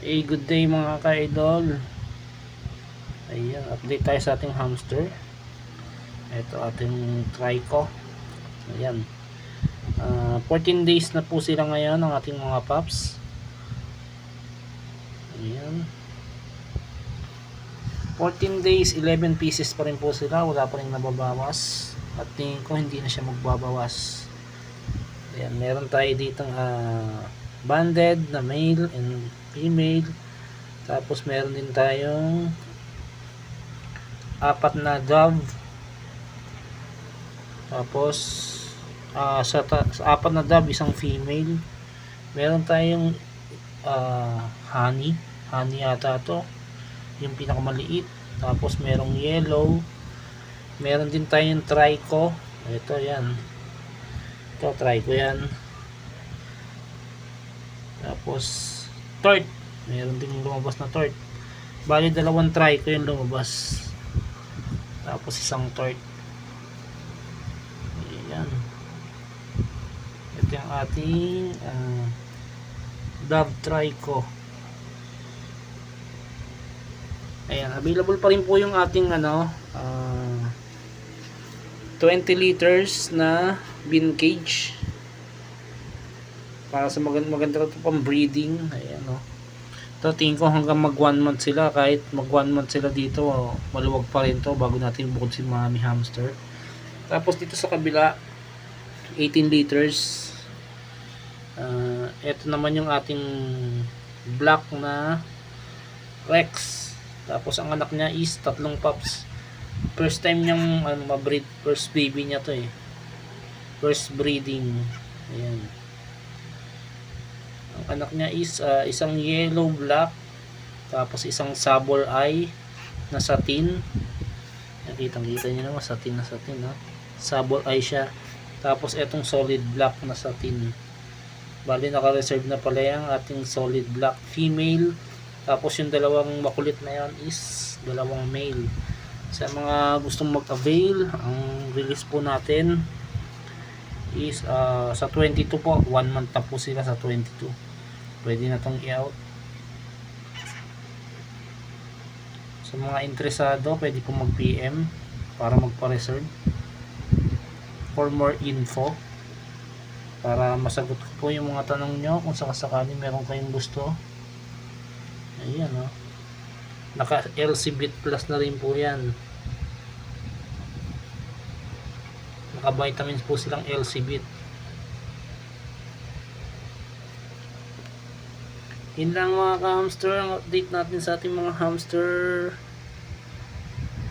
Hey, good day mga ka-idol. Ayan, update tayo sa ating hamster. Ito ating trico. Ayan. Ah, 14 days na po sila ngayon ang ating mga pups. Ayan. 14 days, 11 pieces pa rin po sila. Wala pa rin nababawas. At tingin ko hindi na siya magbabawas. Ayan, meron tayo dito ah, banded na male and female. Tapos meron din tayong apat na dove. Tapos ah, sa, sa apat na dove isang female. Meron tayong ah, honey. Honey yata to. Yung pinakamaliit. Tapos merong yellow. Meron din tayong trico. Ito yan. Ito trico yan. Tapos, tort. Meron din lumabas na tort. Bali, dalawang try ko yung lumabas. Tapos, isang tort. Ayan. Ito yung ating uh, dove try ko. Ayan, available pa rin po yung ating ano, ah, 20 liters na bin cage para sa maganda maganda ito pang breeding. Ayan o ito tingin ko hanggang mag 1 month sila. Kahit mag 1 month sila dito oh, maluwag pa rin to bago natin bukod si mami hamster. Tapos dito sa kabila 18 liters. Uh, ito naman yung ating black na Rex. Tapos ang anak niya is tatlong pups. First time niyang ano, ma-breed first baby niya to eh. First breeding. Ayan ang anak niya is ah, isang yellow black tapos isang sabor eye na satin. Nakita kita niyo naman satin na satin ha sabor eye siya. Tapos etong solid black na satin. Bali naka-reserve na pala yung ating solid black female. Tapos yung dalawang makulit na yan is dalawang male. Sa mga gustong mag-avail ang release po natin is ah, sa 22 po 1 month na po sila sa 22 pwede na tong i-out. Sa mga interesado pwede po mag PM para magpa-reserve. For more info para masagot ko po yung mga tanong nyo kung sakasakali meron kayong gusto. Ayan o naka LC bit plus na rin po yan. Naka vitamins po silang LC Yun lang mga ka-hamster ang update natin sa ating mga hamster